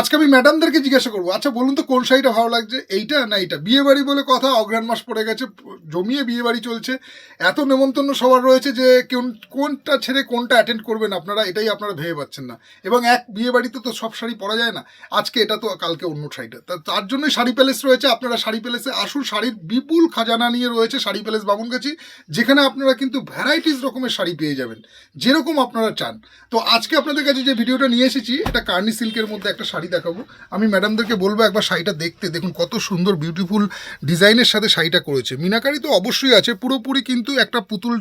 আজকে আমি ম্যাডামদেরকে জিজ্ঞাসা করব আচ্ছা বলুন তো কোন শাড়িটা ভালো লাগছে, এইটা না এইটা? বিয়ে বাড়ি বলে কথা অগ্রাণ মাস পড়ে গেছে, জমিয়ে বিয়ে বাড়ি চলছে। এত নেমন্তন্ন সবার রয়েছে যে কোন কোনটা ছেড়ে কোনটা অ্যাটেন্ড করবেন আপনারা, এটাই আপনারা ভেবে পাচ্ছেন না। এবং এক বিয়ে বাড়িতে তো সব শাড়ি পরা যায় না, আজকে এটা তো কালকে অন্য শাড়িটা। তা তার জন্যই শাড়ি প্যালেস রয়েছে, আপনারা শাড়ি প্যালেসে আসুন, শাড়ির বিপুল খাজানা নিয়ে রয়েছে শাড়ি প্যালেস বামুনগাছি, যেখানে আপনারা কিন্তু ভ্যারাইটিস রকমের শাড়ি পেয়ে যাবেন, যেরকম আপনারা চান। তো আজকে আপনাদের কাছে যে ভিডিওটা নিয়ে এসেছি, এটা কার্নি সিল্কের মধ্যে একটা শাড়ি দেখাবো। আমি ম্যাডামদেরকে বলব একবার শাড়িটা দেখতে। দেখুন, কত সুন্দর বিউটিফুল ডিজাইনের সাথে শাড়িটা করেছে। মিনাকারি তো অবশ্যই আছে, পুরোপুরি কিন্তু একটা পুতুল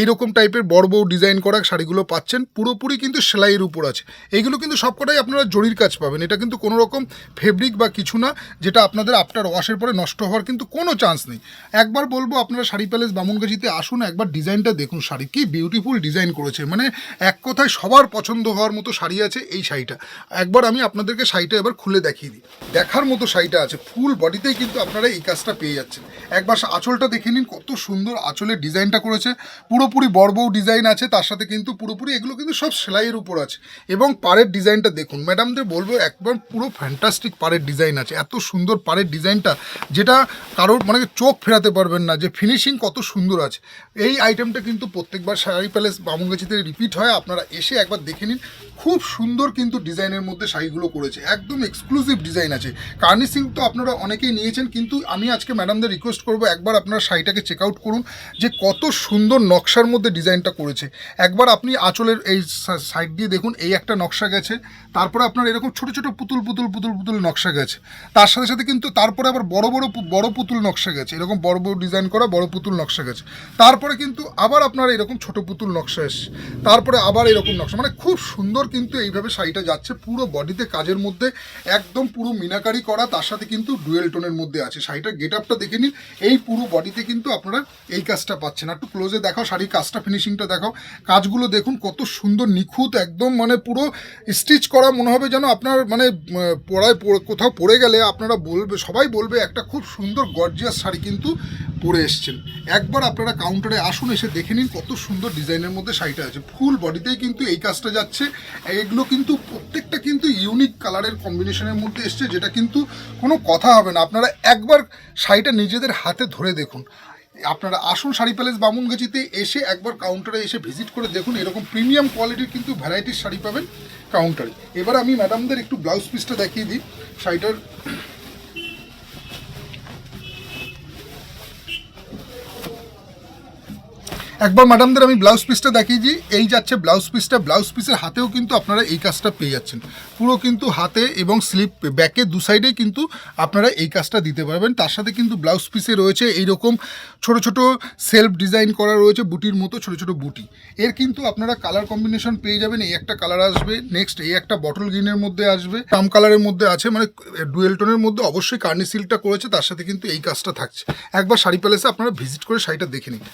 এইরকম টাইপের বড় বড় ডিজাইন করা শাড়িগুলো পাচ্ছেন, পুরোপুরি কিন্তু সেলাইয়ের উপর আছে। এইগুলো কিন্তু সবকটাই আপনারা জরির কাজ পাবেন। এটা কিন্তু কোনো রকম ফেব্রিক বা কিছু না, যেটা আপনাদের আফটার ওয়াশের পরে নষ্ট হওয়ার কিন্তু কোনো চান্স নেই। একবার বলব, আপনারা শাড়ি প্যালেস বামুনগাছিতে আসুন, একবার ডিজাইনটা দেখুন। শাড়ি কি বিউটিফুল ডিজাইন করেছে। মানে এক কথায় সবার পছন্দ হওয়ার মতো শাড়ি আছে এই শাড়িটা। একবার আমি আপনাদেরকে শাড়িটা এবার খুলে দেখিয়ে দিই। দেখার মতো শাড়িটা আছে ফুল বডিতেই কিন্তু আপনারা এই কাজটা পেয়ে যাচ্ছেন। একবার আঁচলটা দেখে নিন, কত সুন্দর আঁচলের ডিজাইনটা করেছে। পুরোপুরি বড়বউ ডিজাইন আছে, তার সাথে কিন্তু পুরোপুরি এগুলো কিন্তু সব সেলাইয়ের উপর আছে। এবং পাড়ের ডিজাইনটা দেখুন, ম্যাডামদের বলব একবার পুরো ফ্যান্টাস্টিক পাড়ের ডিজাইন আছে। এত সুন্দর পাড়ের ডিজাইনটা, যেটা কারোর মানে চোখ ফেরাতে পারবেন না, যে ফিনিশিং কত সুন্দর আছে। এই আইটেমটা কিন্তু প্রত্যেকবার শাড়ি প্যালেস বামুঙ্গাচিতে রিপিট হয়, আপনারা এসে একবার দেখে নিন। খুব সুন্দর কিন্তু ডিজাইনের মধ্যে শাড়িগুলো করেছে। একদম এক্সক্লুসিভ ডিজাইন আছে। কার্নি সিং তো আপনারা অনেকেই নিয়েছেন, কিন্তু আমি আজকে ম্যাডামদের রিকোয়েস্ট করব, একবার আপনারা শাড়িটাকে চেক আউট করুন, যে কত সুন্দর নকশার মধ্যে ডিজাইনটা করেছে। একবার আপনি আঁচলের এই সাইড দিয়ে দেখুন, এই একটা নকশা গেছে, তারপরে আপনার এরকম ছোট ছোট পুতুল পুতুল পুতুল পুতুল নকশা গেছে। তার সাথে সাথে কিন্তু তারপরে আবার বড় বড় বড় পুতুল নকশা গেছে, এরকম বড় বড় ডিজাইন করা বড় পুতুল নকশা গেছে। তারপরে কিন্তু আবার আপনার এরকম ছোট পুতুল নকশা এসছে। তারপরে আবার এরকম নকশা মানে খুব সুন্দর কিন্তু এইভাবে শাড়িটা যাচ্ছে, পুরো বডিতে কাজের মধ্যে একদম পুরো মিনাকারি করা, তার সাথে কিন্তু ডুয়েল টোনের মধ্যে আছে। শাড়িটার গেট আপটা দেখে নিন, এই পুরো বডিতে কিন্তু আপনারা এই কাজটা পাচ্ছেন। একটু ক্লোজে দেখাও শাড়ির কাজটা ফিনিশিংটা দেখাও। কাজগুলো দেখুন, কত সুন্দর, নিখুঁত, একদম মানে পুরো স্টিচ করা, মনে হবে যেন আপনার মানে পড়ায় কোথাও পড়ে গেলে আপনারা বলবে, সবাই বলবে, একটা খুব সুন্দর গর্জিয়াস শাড়ি কিন্তু পরে এসছেন। একবার আপনারা কাউন্টারে আসুন, এসে দেখে নিন কত সুন্দর ডিজাইনের মধ্যে শাড়িটা আছে। ফুল বডিতেই কিন্তু এই কাজটা যাচ্ছে। এগুলো কিন্তু প্রত্যেকটা কিন্তু ইউনিক কালারের কম্বিনেশনের মধ্যে এসছে, যেটা কিন্তু কোনো কথা হবে না। আপনারা একবার শাড়িটা নিজেদের হাতে ধরে দেখুন। আপনারা আসুন শাড়ি প্যালেস বামুনগাছিতে, এসে একবার কাউন্টারে এসে ভিজিট করে দেখুন এরকম প্রিমিয়াম কোয়ালিটির কিন্তু ভ্যারাইটির শাড়ি পাবেন কাউন্টারে এবার আমি ম্যাডামদের একটু ব্লাউজ পিসটা দেখিয়ে দিই। শাড়িটার একবার ম্যাডামদের আমি ব্লাউজ পিসটা দেখিয়ে দিই। এই যাচ্ছে ব্লাউজ পিসটা ব্লাউজ পিসের হাতেও কিন্তু আপনারা এই কাজটা পেয়ে যাচ্ছেন। পুরো কিন্তু হাতে এবং স্লিপ ব্যাকে দু সাইডেই কিন্তু আপনারা এই কাজটা দিতে পারবেন। তার সাথে কিন্তু ব্লাউজ পিসে রয়েছে এইরকম ছোট ছোট সেলফ ডিজাইন করা রয়েছে বুটির মতো ছোট ছোট বুটি। এর কিন্তু আপনারা কালার কম্বিনেশন পেয়ে যাবেন। এই একটা কালার আসবে। নেক্সট এই একটা বটল গ্রিনের মধ্যে আসবে। পাম কালারের মধ্যে আছে। মানে ডুয়েল টোনের মধ্যে অবশ্যই কার্নি সিল্কটা করেছে। তার সাথে কিন্তু এই কাজটা থাকছে। একবার শাড়ি প্যালেসে আপনারা ভিজিট করে শাড়িটা দেখে নিন।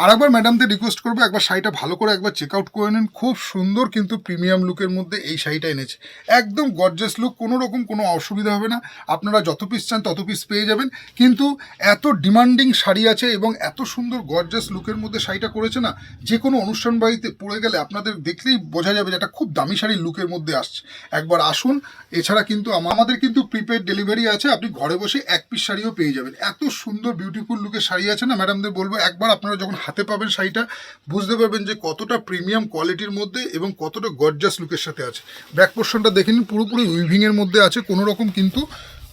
আর একবার ম্যাডামদের রিকোয়েস্ট করব, একবার শাড়িটা ভালো করে একবার চেক আউট করে নিন। খুব সুন্দর কিন্তু প্রিমিয়াম লুকের মধ্যে এই শাড়িটা এনেছে। একদম গর্জাস লুক কোনো রকম কোনো অসুবিধা হবে না। আপনারা যত পিস চান তত পিস পেয়ে যাবেন। কিন্তু এত ডিমান্ডিং শাড়ি আছে এবং এত সুন্দর গর্জাস লুকের মধ্যে শাড়িটা করেছে না, যে কোনো অনুষ্ঠান বাড়িতে পড়ে গেলে আপনাদের দেখলেই বোঝা যাবে যে এটা খুব দামি শাড়ির লুকের মধ্যে আসছে। একবার আসুন, এছাড়া কিন্তু আমাদের কিন্তু প্রিপেড ডেলিভারি আছে, আপনি ঘরে বসে এক পিস শাড়িও পেয়ে যাবেন। এত সুন্দর বিউটিফুল লুকের শাড়ি আছে না ম্যাডামদের বলব, একবার আপনারা যখন হাতে পাবেন শাড়িটা, বুঝতে পারবেন যে কতটা প্রিমিয়াম কোয়ালিটির মধ্যে এবং কতটা গর্জাস লুকের সাথে আছে। ব্যাক পোর্শনটা দেখে নিন, পুরোপুরি উইভিংয়ের মধ্যে আছে, কোনো রকম কিন্তু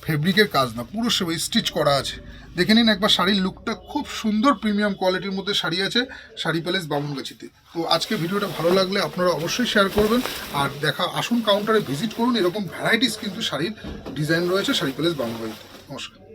ফেব্রিকের কাজ না, পুরো স্টিচ করা আছে। দেখে নিন একবার শাড়ির লুকটা খুব সুন্দর প্রিমিয়াম কোয়ালিটির মধ্যে শাড়ি আছে, শাড়ি প্যালেস বামুনগাছিতে তো আজকে ভিডিওটা ভালো লাগলে আপনারা অবশ্যই শেয়ার করবেন, আর দেখা, আসুন কাউন্টারে ভিজিট করুন, এরকম ভ্যারাইটিস কিন্তু শাড়ির ডিজাইন রয়েছে শাড়ি প্যালেস বামুনগাছিতে নমস্কার।